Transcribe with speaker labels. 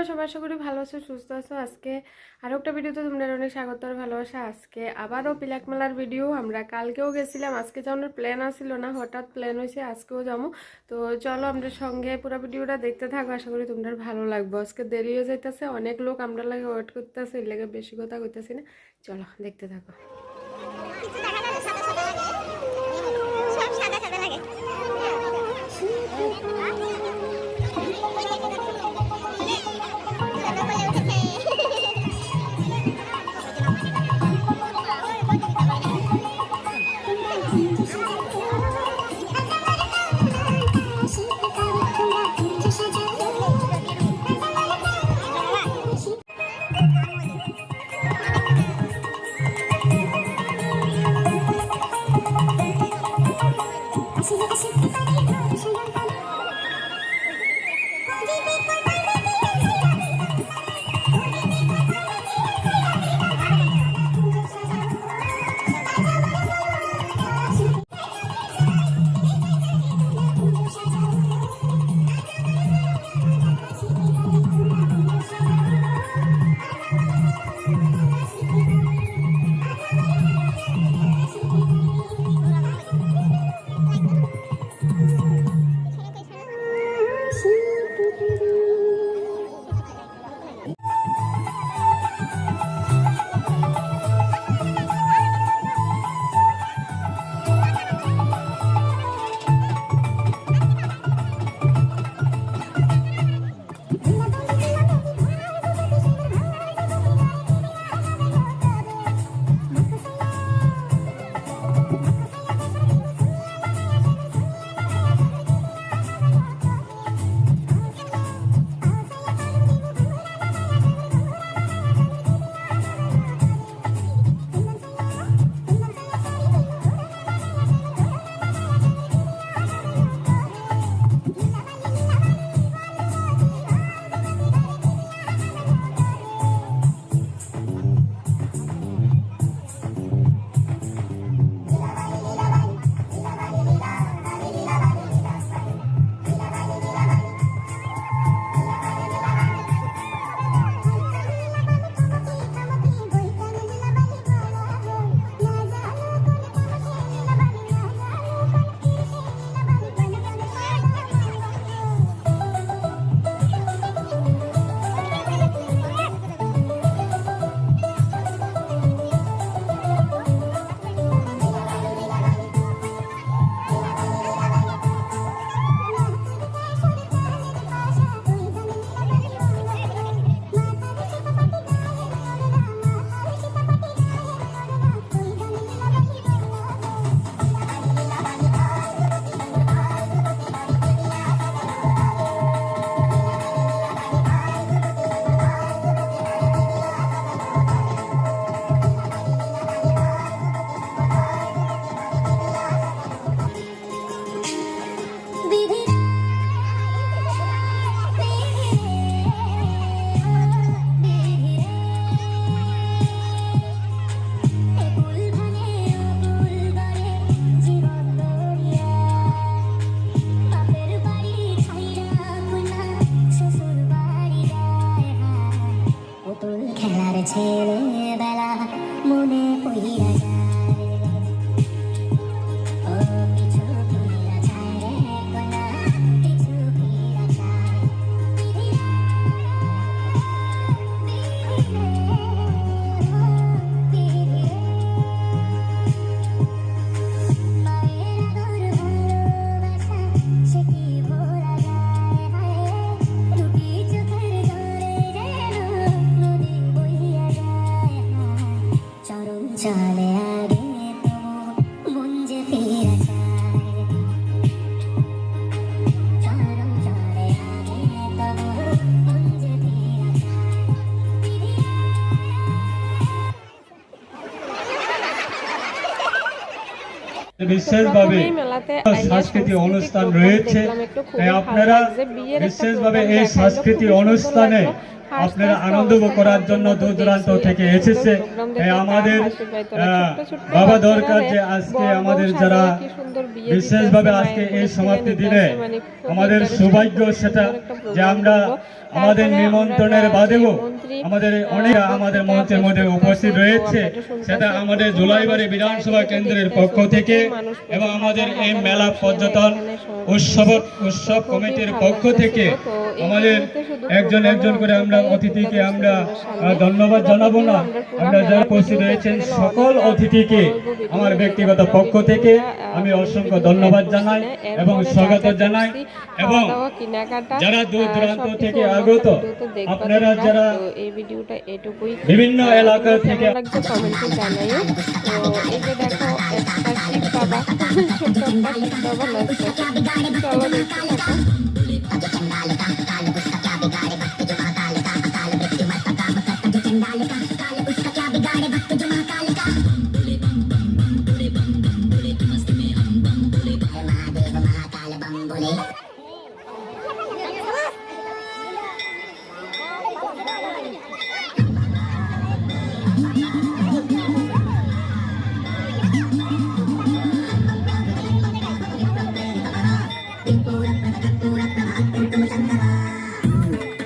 Speaker 1: বন্ধুরা, সবাই আশা করি ভালো আছো, সুস্থ আছো। আজকে আরও একটা ভিডিওতে তোমরা অনেক স্বাগত আর ভালোবাসা। আজকে আবারও পিলাক মেলার ভিডিও আমরা কালকেও গেছিলাম, আজকে যাওয়ার প্ল্যান আসছিল না, হঠাৎ প্ল্যান হয়েছে আজকেও যাব। তো চলো আমরা সঙ্গে পুরো ভিডিওটা দেখতে থাকো, আশা করি তোমরা ভালো লাগবে। আজকে দেরি হয়ে যাইতেছে, অনেক লোক আমরা লাগে ওয়েট করতেছে, এর লাগে বেশি কথা কইতেছি না। চলো দেখতে থাকো।
Speaker 2: বিশেষভাবে সাংস্কৃতিক অনুষ্ঠান রয়েছে। আপনারা বিশেষভাবে এই সাংস্কৃতিক অনুষ্ঠানে আপনারা আনন্দ করার জন্য দূর দূরান্ত থেকে এসেছে। আমাদের বাবা দরকার যে আজকে আমাদের যারা বিশেষভাবে আজকে এই সমাপ্তি দিনে
Speaker 1: মানে
Speaker 2: আমাদের সৌভাগ্য সেটা যে আমরা আমাদের নিমন্ত্রণের বাদেও আমাদের অনেক আমাদের মঞ্চের মধ্যে উপস্থিত রয়েছে। সেটা আমাদের জুলাইবাড়ি বিধানসভা কেন্দ্রের পক্ষ থেকে এবং আমাদের এই মেলা পর্যটন উৎসব উৎসব কমিটির পক্ষ থেকে আমাদের একজন একজন করে আমরা অতিথিকে আমরা। ধন্যবাদ জানাব না
Speaker 1: আমরা
Speaker 2: যারা উপস্থিত রয়েছেন, সকল অতিথিকে আমার ব্যক্তিগত পক্ষ থেকে আমি অসংখ্য ধন্যবাদ জানাই এবং স্বাগত জানাই এবং যারা দূর দূরান্ত থেকে আগত, আপনারা যারা
Speaker 1: বিভিন্ন এলাকা থেকে দেখো
Speaker 2: ছোট্ট
Speaker 1: একটা
Speaker 2: চলো
Speaker 1: দেখতে
Speaker 2: থাকো
Speaker 1: どこかで来たらあそんで来たんだ
Speaker 3: な。